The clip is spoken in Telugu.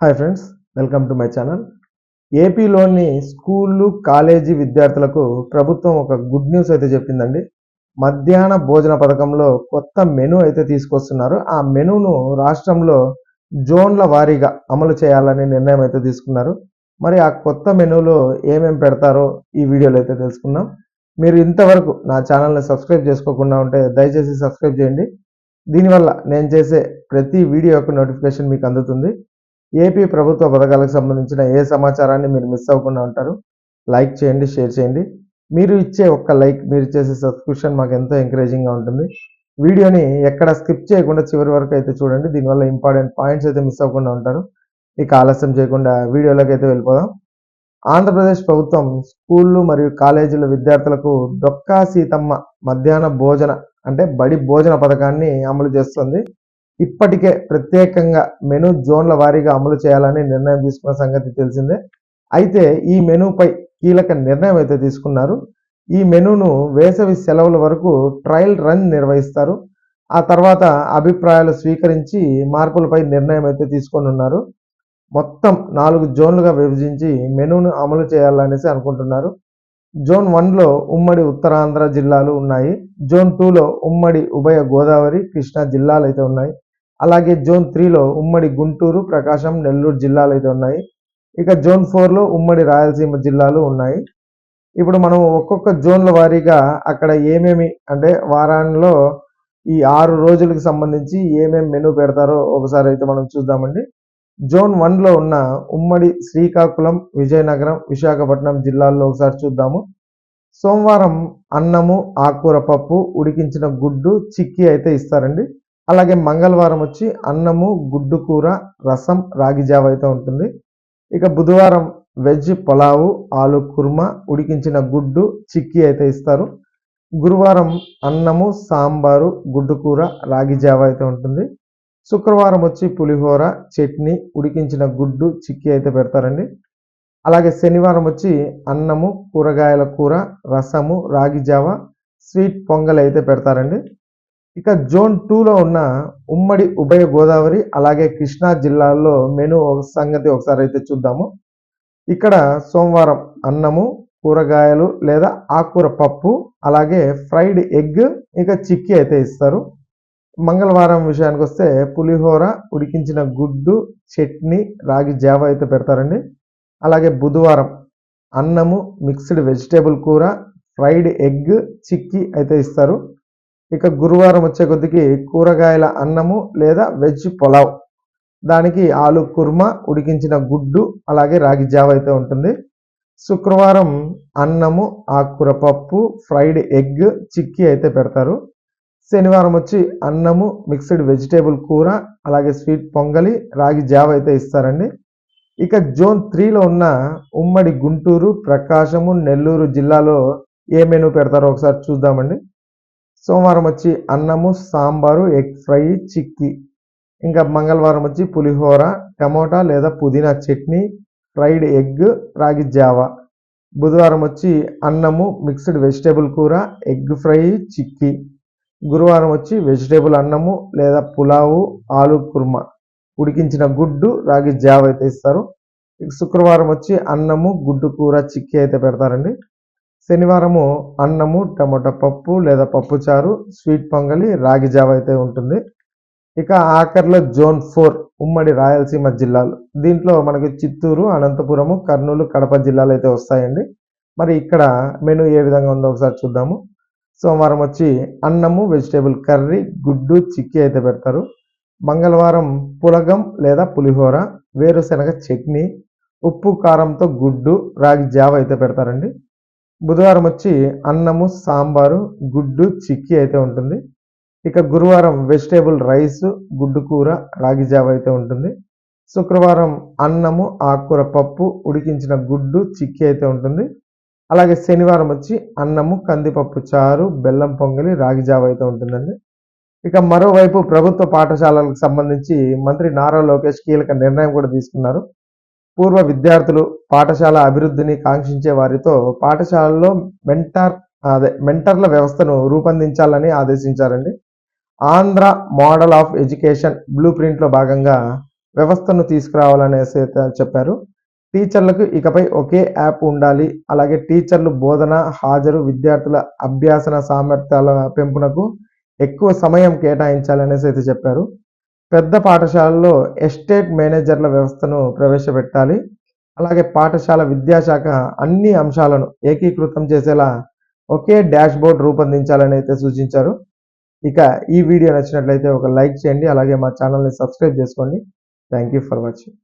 Hi friends welcome to my channel ఏపీలోని స్కూళ్ళు కాలేజీ విద్యార్థులకు ప్రభుత్వం ఒక గుడ్ న్యూస్ అయితే చెప్పిందండి. మధ్యాహ్న భోజన పథకంలో కొత్త మెనూ అయితే తీసుకొస్తున్నారు. ఆ మెనూను రాష్ట్రంలో జోన్ల వారీగా అమలు చేయాలని నిర్ణయం అయితే తీసుకున్నారు. మరి ఆ కొత్త మెనూలో ఏమేమి పెడతారో ఈ వీడియోలో అయితే తెలుసుకుందాం. మీరు ఇంతవరకు నా ఛానల్ని సబ్స్క్రైబ్ చేసుకోకుండా ఉంటే దయచేసి సబ్స్క్రైబ్ చేయండి. దీనివల్ల నేను చేసే ప్రతి వీడియో యొక్క నోటిఫికేషన్ మీకు అందుతుంది. ఏపీ ప్రభుత్వ పథకాలకు సంబంధించిన ఏ సమాచారాన్ని మీరు మిస్ అవ్వకుండా ఉంటారు లైక్ చేయండి షేర్ చేయండి. మీరు ఇచ్చే ఒక్క లైక్ మీరు చేసే సబ్స్క్రిప్షన్ మాకు ఎంతో ఎంకరేజింగ్గా ఉంటుంది. వీడియోని ఎక్కడ స్కిప్ చేయకుండా చివరి వరకు అయితే చూడండి. దీనివల్ల ఇంపార్టెంట్ పాయింట్స్ అయితే మిస్ అవ్వకుండా ఉంటారు. ఇక ఆలస్యం చేయకుండా వీడియోలోకి అయితే వెళ్ళిపోదాం. ఆంధ్రప్రదేశ్ ప్రభుత్వం స్కూళ్ళు మరియు కాలేజీల విద్యార్థులకు డొక్కా సీతమ్మ మధ్యాహ్న భోజన అంటే బడి భోజన పథకాన్ని అమలు చేస్తుంది. ఇప్పటికే ప్రత్యేకంగా మెను జోన్ల వారీగా అమలు చేయాలని నిర్ణయం తీసుకున్న సంగతి తెలిసిందే. అయితే ఈ మెనూపై కీలక నిర్ణయం అయితే తీసుకున్నారు. ఈ మెనూను వేసవి సెలవుల వరకు ట్రయల్ రన్ నిర్వహిస్తారు. ఆ తర్వాత అభిప్రాయాలు స్వీకరించి మార్పులపై నిర్ణయం అయితే తీసుకొని ఉన్నారు. మొత్తం నాలుగు జోన్లుగా విభజించి మెనూను అమలు చేయాలనేసి అనుకుంటున్నారు. జోన్ వన్లో ఉమ్మడి ఉత్తరాంధ్ర జిల్లాలు ఉన్నాయి. జోన్ టూలో ఉమ్మడి ఉభయ గోదావరి కృష్ణా జిల్లాలు అయితే ఉన్నాయి. అలాగే జోన్ త్రీలో ఉమ్మడి గుంటూరు ప్రకాశం నెల్లూరు జిల్లాలు అయితే ఉన్నాయి. ఇక జోన్ ఫోర్లో ఉమ్మడి రాయలసీమ జిల్లాలు ఉన్నాయి. ఇప్పుడు మనం ఒక్కొక్క జోన్ల వారీగా అక్కడ ఏమేమి అంటే వారాల్లో ఈ ఆరు రోజులకు సంబంధించి ఏమేమి మెనూ పెడతారో ఒకసారి అయితే మనం చూద్దామండి. జోన్ వన్లో ఉన్న ఉమ్మడి శ్రీకాకుళం విజయనగరం విశాఖపట్నం జిల్లాల్లో ఒకసారి చూద్దాము. సోమవారం అన్నము ఆకుకూర పప్పు ఉడికించిన గుడ్డు చిక్కీ అయితే ఇస్తారండి. అలాగే మంగళవారం వచ్చి అన్నము గుడ్డు కూర రసం రాగి జావ అయితే ఉంటుంది. ఇక బుధవారం వెజ్ పులావు ఆలు కుర్మా ఉడికించిన గుడ్డు చిక్కీ అయితే ఇస్తారు. గురువారం అన్నము సాంబారు గుడ్డు కూర రాగి జావ అయితే ఉంటుంది. శుక్రవారం వచ్చి పులిహోర చట్నీ ఉడికించిన గుడ్డు చిక్కీ అయితే పెడతారండి. అలాగే శనివారం వచ్చి అన్నము కూరగాయల కూర రసము రాగి జావ స్వీట్ పొంగల్ అయితే పెడతారండి. ఇక జోన్ టూలో ఉన్న ఉమ్మడి ఉభయ గోదావరి అలాగే కృష్ణా జిల్లాల్లో మెను ఒక సంగతి ఒకసారి అయితే చూద్దాము. ఇక్కడ సోమవారం అన్నము కూరగాయలు లేదా ఆకుకూర పప్పు అలాగే ఫ్రైడ్ ఎగ్ ఇక చిక్కీ అయితే ఇస్తారు. మంగళవారం విషయానికి వస్తే పులిహోర ఉడికించిన గుడ్డు చట్నీ రాగి జావ అయితే పెడతారండి. అలాగే బుధవారం అన్నము మిక్స్డ్ వెజిటేబుల్ కూర ఫ్రైడ్ ఎగ్ చిక్కీ అయితే ఇస్తారు. ఇక గురువారం వచ్చే కొద్దికి కూరగాయల అన్నము లేదా వెజ్ పులావ్. దానికి ఆలు కుర్మా ఉడికించిన గుడ్డు అలాగే రాగి జావ అయితే ఉంటుంది. శుక్రవారం అన్నము ఆకుకూర పప్పు ఫ్రైడ్ ఎగ్ చిక్కీ అయితే పెడతారు. శనివారం వచ్చి అన్నము మిక్స్డ్ వెజిటేబుల్ కూర అలాగే స్వీట్ పొంగలి రాగి జావ అయితే ఇస్తారండి. ఇక జోన్ త్రీలో ఉన్న ఉమ్మడి గుంటూరు ప్రకాశము నెల్లూరు జిల్లాలో ఏ మెనూ పెడతారో ఒకసారి చూద్దామండి. సోమవారం వచ్చి అన్నము సాంబారు ఎగ్ ఫ్రై చిక్కీ. ఇంకా మంగళవారం వచ్చి పులిహోర టమోటా లేదా పుదీనా చట్నీ ఫ్రైడ్ ఎగ్ రాగి జావా. బుధవారం వచ్చి అన్నము మిక్స్డ్ వెజిటేబుల్ కూర ఎగ్ ఫ్రై చిక్కీ. గురువారం వచ్చి వెజిటేబుల్ అన్నము లేదా పులావు ఆలు కుర్మా. ఉడికించిన గుడ్డు రాగి జావ అయితే ఇస్తారు. శుక్రవారం వచ్చి అన్నము గుడ్డు కూర చిక్కీ అయితే పెడతారండి. శనివారము అన్నము టమోటా పప్పు లేదా పప్పు చారు స్వీట్ పొంగలి రాగి జావ అయితే ఉంటుంది. ఇక ఆఖరిలో జోన్ ఫోర్ ఉమ్మడి రాయలసీమ జిల్లాలు. దీంట్లో మనకి చిత్తూరు అనంతపురము కర్నూలు కడప జిల్లాలు అయితే వస్తాయండి. మరి ఇక్కడ మెను ఏ విధంగా ఉందో ఒకసారి చూద్దాము. సోమవారం వచ్చి అన్నము వెజిటేబుల్ కర్రీ గుడ్డు చిక్కీ అయితే పెడతారు. మంగళవారం పులగం లేదా పులిహోర వేరుశనగ చట్నీ ఉప్పు కారంతో గుడ్డు రాగి జావ అయితే పెడతారండి. బుధవారం వచ్చి అన్నము సాంబారు గుడ్డు చిక్కీ అయితే ఉంటుంది. ఇక గురువారం వెజిటేబుల్ రైస్ గుడ్డు కూర రాగి జావ అయితే ఉంటుంది. శుక్రవారం అన్నము ఆకుకూర పప్పు ఉడికించిన గుడ్డు చిక్కీ అయితే ఉంటుంది. అలాగే శనివారం వచ్చి అన్నము కందిపప్పు చారు బెల్లం పొంగలి రాగి జావ అయితే ఉంటుందండి. ఇక మరోవైపు ప్రభుత్వ పాఠశాలలకు సంబంధించి మంత్రి నారా లోకేష్ కీలక నిర్ణయం కూడా తీసుకున్నారు. పూర్వ విద్యార్థులు పాఠశాల అభివృద్ధిని కాంక్షించే వారితో పాఠశాలలో మెంటార్ అదే మెంటర్ల వ్యవస్థను రూపొందించాలని ఆదేశించారండి. Andhra model of education blue ప్రింట్లో భాగంగా వ్యవస్థను తీసుకురావాలనేసి చెప్పారు. టీచర్లకు ఇకపై ఒకే యాప్ ఉండాలి. అలాగే టీచర్లు బోధన హాజరు విద్యార్థుల అభ్యాసన సామర్థ్యాల పెంపునకు ఎక్కువ సమయం కేటాయించాలనేసి అయితే చెప్పారు. పెద్ద పాఠశాలలో ఎస్టేట్ మేనేజర్ల వ్యవస్థను ప్రవేశపెట్టాలి. అలాగే పాఠశాల విద్యాశాఖ అన్ని అంశాలను ఏకీకృతం చేసేలా ఒకే డాష్ బోర్డ్ రూపొందించాలని అయితే సూచించారు. ఇక ఈ వీడియో నచ్చినట్లయితే ఒక లైక్ చేయండి. అలాగే మా ఛానల్ని సబ్స్క్రైబ్ చేసుకోండి. Thank you for watching.